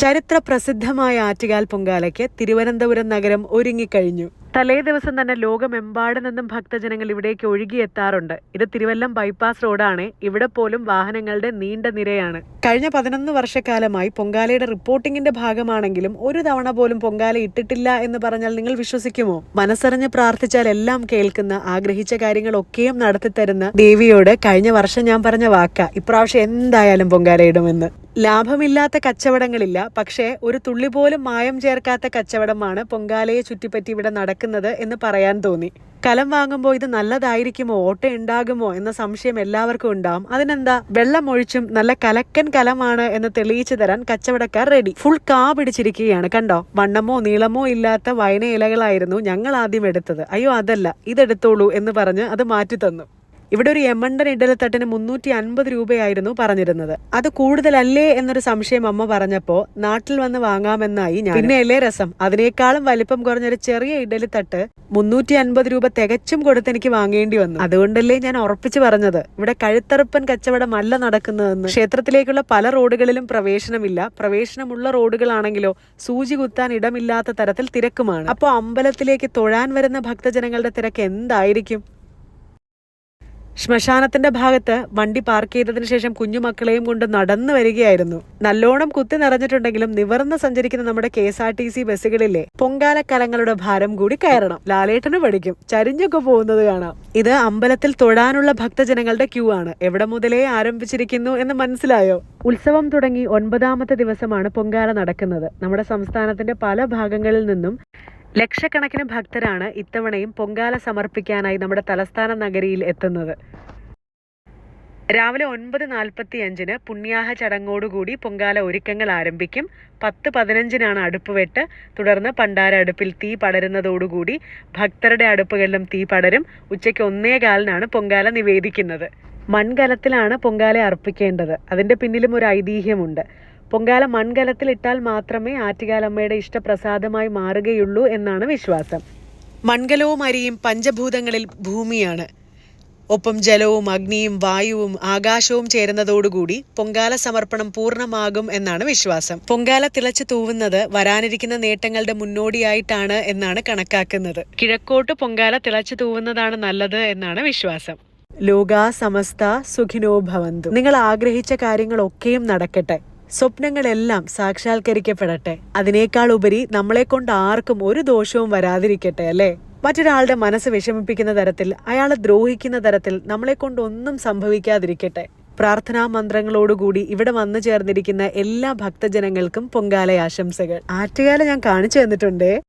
ചരിത്ര പ്രസിദ്ധമായ ആറ്റുകാൽ പൊങ്കാലയ്ക്ക് തിരുവനന്തപുരം നഗരം ഒരുങ്ങിക്കഴിഞ്ഞു. തലേ ദിവസം തന്നെ ലോകമെമ്പാട് നിന്നും ഭക്തജനങ്ങൾ ഇവിടേക്ക് ഒഴുകിയെത്താറുണ്ട്. ഇത് തിരുവല്ലം ബൈപ്പാസ് റോഡാണ്. ഇവിടെ പോലും വാഹനങ്ങളുടെ നീണ്ട നിരയാണ്. കഴിഞ്ഞ പതിനൊന്ന് വർഷക്കാലമായി പൊങ്കാലയുടെ റിപ്പോർട്ടിംഗിന്റെ ഭാഗമാണെങ്കിലും ഒരു തവണ പോലും പൊങ്കാല ഇട്ടിട്ടില്ല എന്ന് പറഞ്ഞാൽ നിങ്ങൾ വിശ്വസിക്കുമോ? മനസ്സറിഞ്ഞ് പ്രാർത്ഥിച്ചാൽ എല്ലാം കേൾക്കുന്ന ആഗ്രഹിച്ച കാര്യങ്ങളൊക്കെയും നടത്തിത്തരുന്ന ദേവിയോട് കഴിഞ്ഞ വർഷം ഞാൻ പറഞ്ഞ വാക്ക. ഇപ്രാവശ്യം എന്തായാലും പൊങ്കാല ഇടുമെന്ന്. ലാഭമില്ലാത്ത കച്ചവടങ്ങളില്ല. പക്ഷേ ഒരു തുള്ളി പോലും മായം ചേർക്കാത്ത കച്ചവടമാണ് പൊങ്കാലയെ ചുറ്റിപ്പറ്റി ഇവിടെ നടക്കുന്നത് എന്ന് പറയാൻ തോന്നി. കലം വാങ്ങുമ്പോൾ ഇത് നല്ലതായിരിക്കുമോ? ഓട്ട ഉണ്ടാകുമോ? എന്ന സംശയം എല്ലാവർക്കും ഉണ്ടാവും. അതിനെന്താ? വെള്ളം ഒഴിച്ചും നല്ല കലക്കൻ കലമാണ് എന്ന് തെളിയിച്ചു തരാൻ കച്ചവടക്കാർ റെഡി ഫുൾ കാ പിടിച്ചിരിക്കുകയാണ്. കണ്ടോ? വണ്ണമോ നീളമോ ഇല്ലാത്ത വയന ഇലകളായിരുന്നു ഞങ്ങൾ ആദ്യം എടുത്തത്. അയ്യോ അതല്ല. ഇതെടുത്തോളൂ എന്ന് പറഞ്ഞ് അത് മാറ്റി തന്നു ഇവിടെ ഒരു യമണ്ടൻ ഇഡലത്തട്ടിന് മുന്നൂറ്റി അൻപത് രൂപയായിരുന്നു പറഞ്ഞിരുന്നത്. അത് കൂടുതലല്ലേ എന്നൊരു സംശയം അമ്മ പറഞ്ഞപ്പോ നാട്ടിൽ വന്ന് വാങ്ങാമെന്നായി ഞാൻ. പിന്നെയല്ലേ രസം? അതിനേക്കാളും വലിപ്പം കുറഞ്ഞൊരു ചെറിയ ഇഡലിത്തട്ട് മുന്നൂറ്റി അൻപത് രൂപ തികച്ചും കൊടുത്ത് എനിക്ക് വാങ്ങേണ്ടി വന്നു. അതുകൊണ്ടല്ലേ ഞാൻ ഉറപ്പിച്ചു പറഞ്ഞത്. ഇവിടെ കഴുത്തറുപ്പൻ കച്ചവടമല്ല നടക്കുന്നതെന്ന്. ക്ഷേത്രത്തിലേക്കുള്ള പല റോഡുകളിലും പ്രവേശനമില്ല. പ്രവേശനമുള്ള റോഡുകളാണെങ്കിലോ സൂചി കുത്താൻ ഇടമില്ലാത്ത തരത്തിൽ തിരക്കുമാണ്. അപ്പോൾ അമ്പലത്തിലേക്ക് തൊഴാൻ വരുന്ന ഭക്തജനങ്ങളുടെ തിരക്ക് എന്തായിരിക്കും? ശ്മശാനത്തിന്റെ ഭാഗത്ത് വണ്ടി പാർക്ക് ചെയ്തതിനു ശേഷം കുഞ്ഞുമക്കളെയും കൊണ്ട് നടന്നു വരികയായിരുന്നു. നല്ലോണം കുത്തി നിറഞ്ഞിട്ടുണ്ടെങ്കിലും നിവർന്ന് സഞ്ചരിക്കുന്ന നമ്മുടെ K S R T C ബസ്സുകളിലെ പൊങ്കാലക്കലങ്ങളുടെ ഭാരം കൂടി കയറണം. ലാലേട്ടന് പഠിക്കും. ചരിഞ്ഞൊക്കെ പോകുന്നത് കാണാം. ഇത് അമ്പലത്തിൽ തൊഴാനുള്ള ഭക്തജനങ്ങളുടെ ക്യൂ ആണ്. എവിടെ മുതലേ ആരംഭിച്ചിരിക്കുന്നു എന്ന് മനസ്സിലായോ? ഉത്സവം തുടങ്ങി ഒൻപതാമത്തെ ദിവസമാണ് പൊങ്കാല നടക്കുന്നത്. നമ്മുടെ സംസ്ഥാനത്തിന്റെ പല ഭാഗങ്ങളിൽ നിന്നും ലക്ഷക്കണക്കിന് ഭക്തരാണ് ഇത്തവണയും പൊങ്കാല സമർപ്പിക്കാനായി നമ്മുടെ തലസ്ഥാന നഗരിയിൽ എത്തുന്നത്. രാവിലെ ഒൻപത് നാൽപ്പത്തി അഞ്ചിന് പുണ്യാഹ ചടങ്ങോടുകൂടി പൊങ്കാല ഒരുക്കങ്ങൾ ആരംഭിക്കും. പത്ത് പതിനഞ്ചിനാണ് അടുപ്പ് വെട്ട് തുടർന്ന് പണ്ടാര അടുപ്പിൽ തീ പടരുന്നതോടുകൂടി ഭക്തരുടെ അടുപ്പുകളിലും തീ പടരും. ഉച്ചയ്ക്ക് ഒന്നേ കാലിനാണ് പൊങ്കാല നിവേദിക്കുന്നത്. മൺകലത്തിലാണ് പൊങ്കാല അർപ്പിക്കേണ്ടത്. അതിന്റെ പിന്നിലും ഒരു ഐതിഹ്യമുണ്ട്. പൊങ്കാല മൺകലത്തിൽ ഇട്ടാൽ മാത്രമേ ആറ്റുകാലമ്മയുടെ ഇഷ്ടപ്രസാദമായി മാറുകയുള്ളൂ എന്നാണ് വിശ്വാസം. മൺകലവും അരിയും പഞ്ചഭൂതങ്ങളിൽ ഭൂമിയാണ്. ഒപ്പം ജലവും അഗ്നിയും വായുവും ആകാശവും ചേരുന്നതോടുകൂടി പൊങ്കാല സമർപ്പണം പൂർണമാകും എന്നാണ് വിശ്വാസം. പൊങ്കാല തിളച്ചു തൂവുന്നത് വരാനിരിക്കുന്ന നേട്ടങ്ങളുടെ മുന്നോടിയായിട്ടാണ് എന്നാണ് കണക്കാക്കുന്നത്. കിഴക്കോട്ട് പൊങ്കാല തിളച്ചു തൂവുന്നതാണ് നല്ലത് എന്നാണ് വിശ്വാസം. ലോക സമസ്ത സുഖിനോ ഭവന്തു. നിങ്ങൾ ആഗ്രഹിച്ച കാര്യങ്ങളൊക്കെയും നടക്കട്ടെ. സ്വപ്നങ്ങളെല്ലാം സാക്ഷാത്കരിക്കപ്പെടട്ടെ. അതിനേക്കാൾ ഉപരി നമ്മളെ കൊണ്ട് ആർക്കും ഒരു ദോഷവും വരാതിരിക്കട്ടെ അല്ലേ? മറ്റൊരാളുടെ മനസ്സ് വിഷമിപ്പിക്കുന്ന തരത്തിൽ അയാളെ ദ്രോഹിക്കുന്ന തരത്തിൽ നമ്മളെ കൊണ്ട് ഒന്നും സംഭവിക്കാതിരിക്കട്ടെ. പ്രാർത്ഥനാ മന്ത്രങ്ങളോടുകൂടി ഇവിടെ വന്നു ചേർന്നിരിക്കുന്ന എല്ലാ ഭക്തജനങ്ങൾക്കും പൊങ്കാല ആശംസകൾ ആറ്റുകാല ഞാൻ കാണിച്ചു തന്നിട്ടുണ്ടേ.